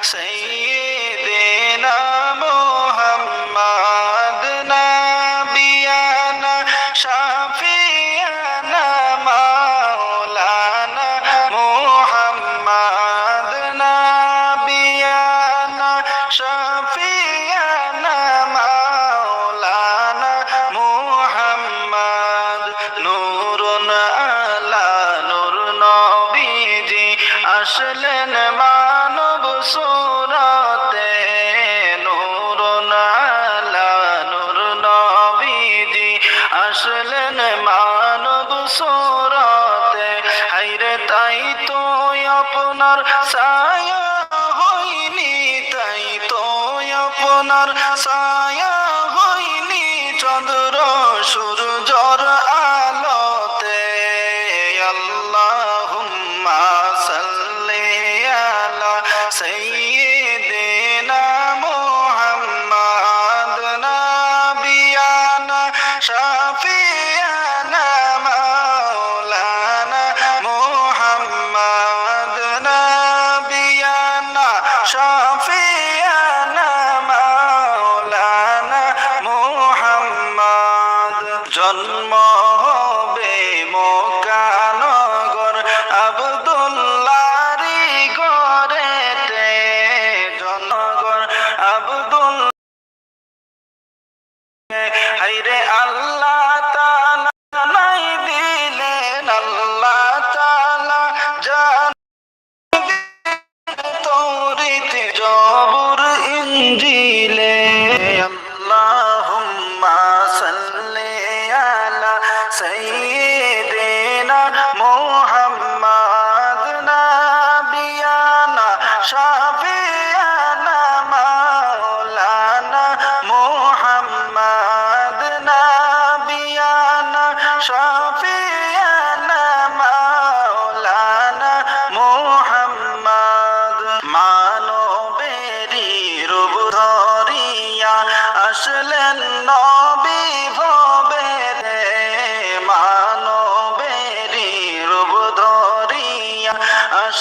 سيدنا محمد نبينا شفيعنا مولانا محمد نبينا شفيعنا مولانا محمد نور على نور نبيجي أشلن ما সুরাতে নূর নালা, নূর নবীজি আসলেন মানব সুরাতে। হাইরে তাই তো আপনার ছায়া হইনি তাই তো আপনার ছায়া হইনি চন্দ্র সূর্যর আ Allah.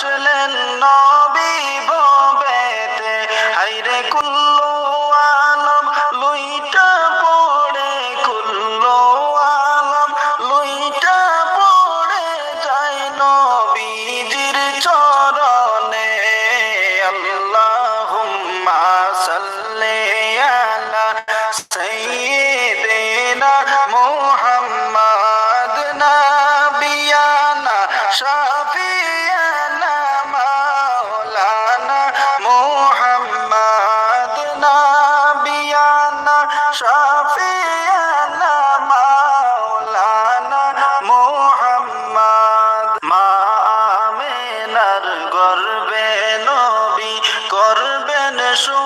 আসলেন নবী ববেতে। হাইরে কুল্লো আলম, লুইটা পড়ে কুল্লো আলম, লুইটা পড়ে যায় নবীজির চরণে। আল্লাহুম্মা সাল্লি আলা সাইয়্যিদিনা তার গর্বে নবী করবেন সু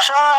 shot.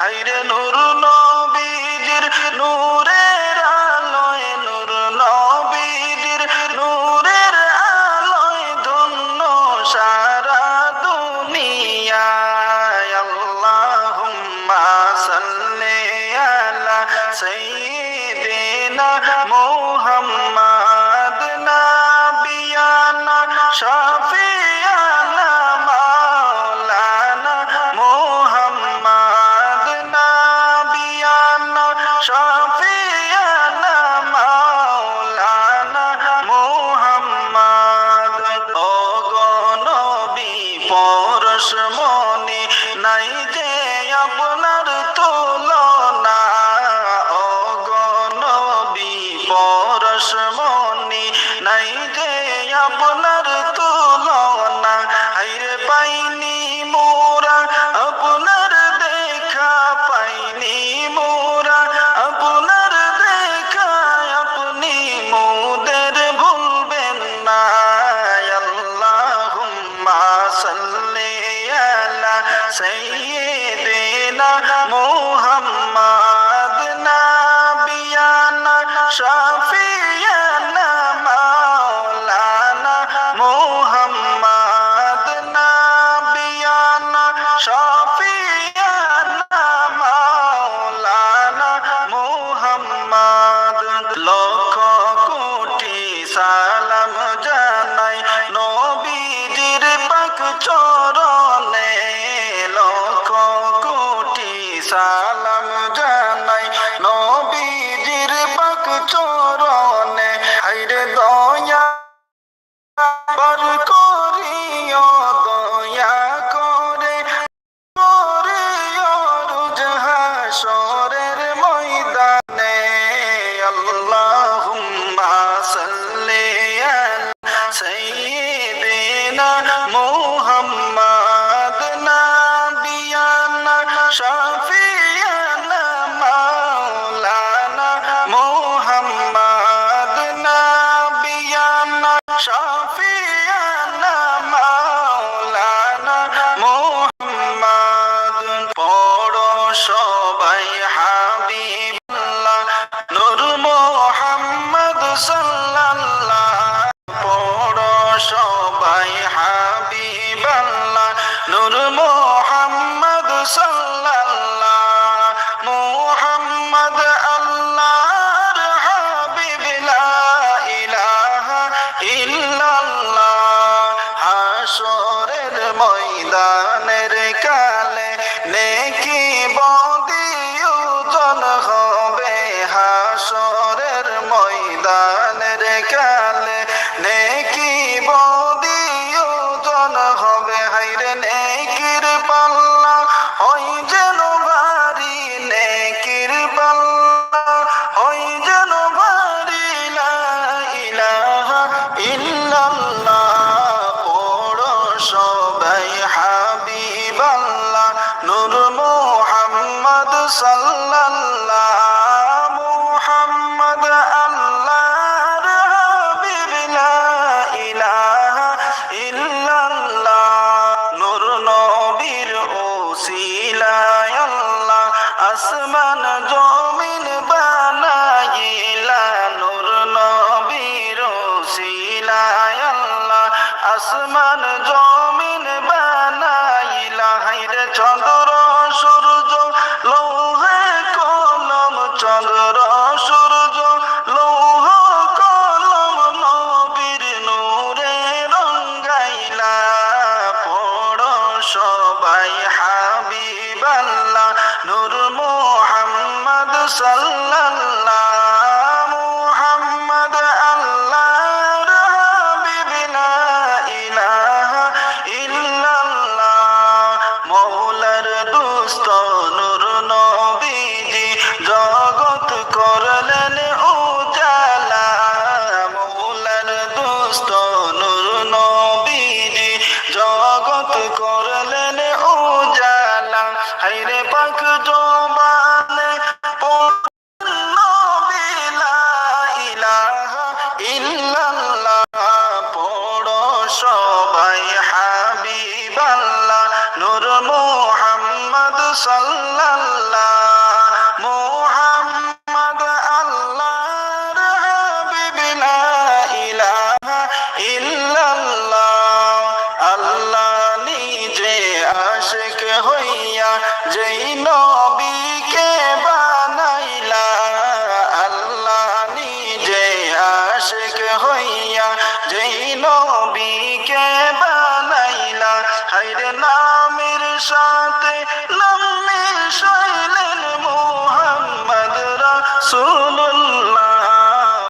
আইরে নুর আপনার তুলনা। হাইরে পাইনি মোরা, আপনার দেখা পাইনি মোরা। আপনার দেখা আপনি মোদের ভুলবেন না। আল্লাহুম্মা সাল্লি আলা সাইয়্যিদিনা মুহাম্মদ নাবিয়ানা শাফি number আশিক হইয়া যেই নবীকে